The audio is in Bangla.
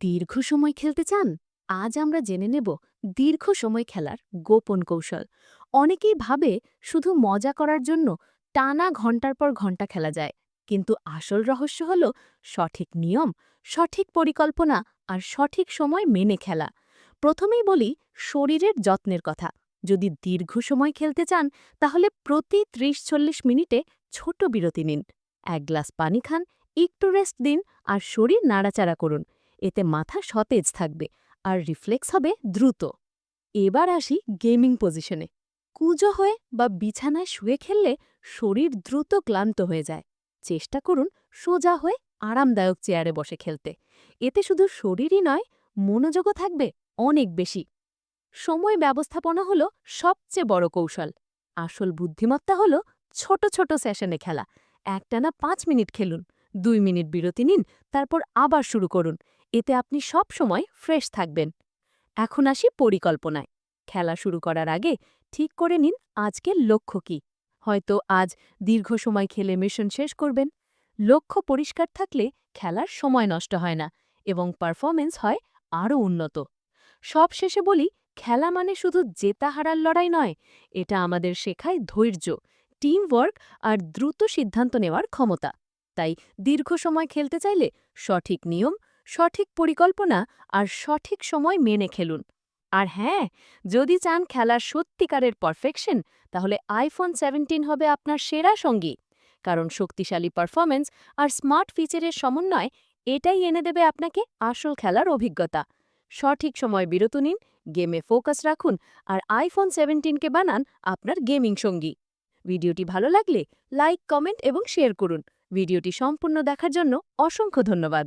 দীর্ঘ সময় খেলতে চান? আজ আমরা জেনে নেব দীর্ঘ সময় খেলার গোপন কৌশল। অনেকেই ভাবে শুধু মজা করার জন্য টানা ঘণ্টার পর ঘণ্টা খেলা যায়, কিন্তু আসল রহস্য হল সঠিক নিয়ম, সঠিক পরিকল্পনা আর সঠিক সময় মেনে খেলা। প্রথমেই বলি শরীরের যত্নের কথা। যদি দীর্ঘ সময় খেলতে চান, তাহলে প্রতি ত্রিশ চল্লিশ মিনিটে ছোট বিরতি নিন। এক গ্লাস পানি খান, একটু রেস্ট দিন আর শরীর নাড়াচাড়া করুন। এতে মাথা সতেজ থাকবে আর রিফ্লেক্স হবে দ্রুত। এবার আসি গেমিং পজিশনে। কুজো হয়ে বা বিছানায় শুয়ে খেললে শরীর দ্রুত ক্লান্ত হয়ে যায়। চেষ্টা করুন সোজা হয়ে আরামদায়ক চেয়ারে বসে খেলতে। এতে শুধু শরীরই নয়, মনোযোগও থাকবে অনেক বেশি। সময় ব্যবস্থাপনা হল সবচেয়ে বড় কৌশল। আসল বুদ্ধিমত্তা হল ছোট ছোট সেশনে খেলা। একটানা পাঁচ মিনিট খেলুন, দুই মিনিট বিরতি নিন, তারপর আবার শুরু করুন। এতে আপনি সব সময় ফ্রেশ থাকবেন। এখন আসি পরিকল্পনায়। খেলা শুরু করার আগে ঠিক করে নিন আজকের লক্ষ্য কি। হয়তো আজ দীর্ঘ সময় খেলে মিশন শেষ করবেন। লক্ষ্য পরিষ্কার থাকলে খেলার সময় নষ্ট হয় না এবং পারফরমেন্স হয় আরও উন্নত। সব শেষে বলি, খেলা মানে শুধু জেতা হারার লড়াই নয়, এটা আমাদের শেখায় ধৈর্য টিম ওয়ার্ক আর দ্রুত সিদ্ধান্ত নেওয়ার ক্ষমতা। তাই দীর্ঘ সময় খেলতে চাইলে সঠিক নিয়ম সঠিক পরিকল্পনা আর সঠিক সময় মেনে খেলুন। আর হ্যাঁ যদি চান খেলার সত্যিকারের পারফেকশন তাহলে আইফোন সেভেন্টিন হবে আপনার সেরা সঙ্গী। কারণ শক্তিশালী পারফরমেন্স আর স্মার্ট ফিচারের সমন্বয়, এটাই এনে দেবে আপনাকে আসল খেলার অভিজ্ঞতা। সঠিক সময় বিরত নিন গেমে ফোকাস রাখুন আর আইফোন সেভেন্টিনকে বানান আপনার গেমিং সঙ্গী। ভিডিওটি ভালো লাগলে লাইক কমেন্ট এবং শেয়ার করুন। ভিডিওটি সম্পূর্ণ দেখার জন্য অসংখ্য ধন্যবাদ।